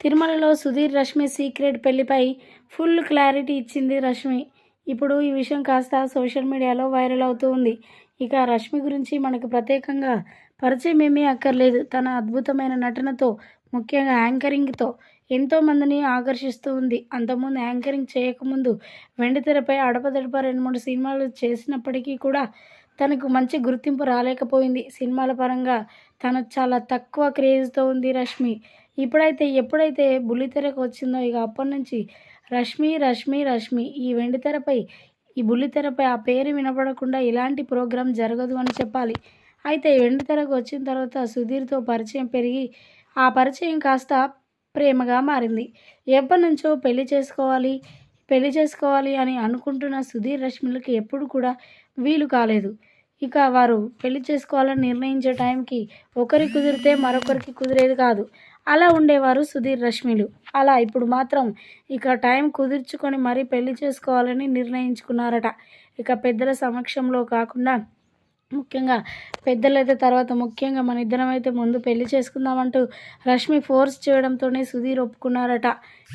తిరుమలలో సుధీర్ రష్మి సీక్రెట్ పెళ్ళిపై full clarity ఇచ్చింది రష్మి. ఇప్పుడు ఈ విషయం కాస్త సోషల్ మీడియాలో వైరల్ అవుతూ ఉంది. ఇక రష్మి గురించి మనకు ప్రత్యేకంగా పరిచయం ఏమీ అక్కర్లేదు. తన అద్భుతమైన నటనతో ముఖ్యంగా యాంకరింగ్తో ఎంతోమందిని ఆకర్షిస్తూ ఉంది. అంతకుముందు యాంకరింగ్ చేయకముందు వెండితెరపై అడపదడప రెండు మూడు సినిమాలు చేసినప్పటికీ కూడా తనకు మంచి గుర్తింపు రాలేకపోయింది. సినిమాల పరంగా తను చాలా తక్కువ క్రేజ్తో ఉంది రష్మి. ఇప్పుడైతే ఎప్పుడైతే బుల్లితెరకు వచ్చిందో ఇక అప్పటి నుంచి రష్మి రష్మి రష్మి ఈ వెండితెరపై ఈ బుల్లితెరపై ఆ పేరు వినపడకుండా ఇలాంటి ప్రోగ్రాం జరగదు అని చెప్పాలి. అయితే వెండితెరకు వచ్చిన తర్వాత సుధీర్తో పరిచయం పెరిగి ఆ పరిచయం కాస్త ప్రేమగా మారింది. ఎప్పటి నుంచో పెళ్ళి చేసుకోవాలి పెళ్ళి చేసుకోవాలి అని అనుకుంటున్న సుధీర్ రష్మిలకి ఎప్పుడు కూడా వీలు కాలేదు. ఇక వారు పెళ్ళి చేసుకోవాలని నిర్ణయించే టైంకి ఒకరి కుదిరితే మరొకరికి కుదిరేది కాదు. అలా ఉండేవారు సుధీర్ రష్మిలు. అలా ఇప్పుడు మాత్రం ఇక టైం కుదుర్చుకొని మరీ పెళ్ళి చేసుకోవాలని నిర్ణయించుకున్నారట. ఇక పెద్దల సమక్షంలో కాకుండా ముఖ్యంగా పెద్దలైతే తర్వాత ముఖ్యంగా మన ఇద్దరం అయితే ముందు పెళ్ళి చేసుకుందామంటూ రష్మి ఫోర్స్ చేయడంతోనే సుధీర్ ఒప్పుకున్నారట.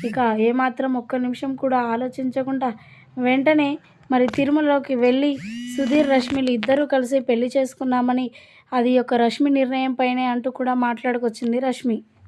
ఇక ఏమాత్రం ఒక్క నిమిషం కూడా ఆలోచించకుండా వెంటనే మరి తిరుమలలోకి వెళ్ళి సుధీర్ రష్మిలు ఇద్దరూ కలిసి పెళ్ళి చేసుకున్నామని అది ఒక రష్మి నిర్ణయం పైనే అంటూ కూడా మాట్లాడుకొచ్చింది రష్మి.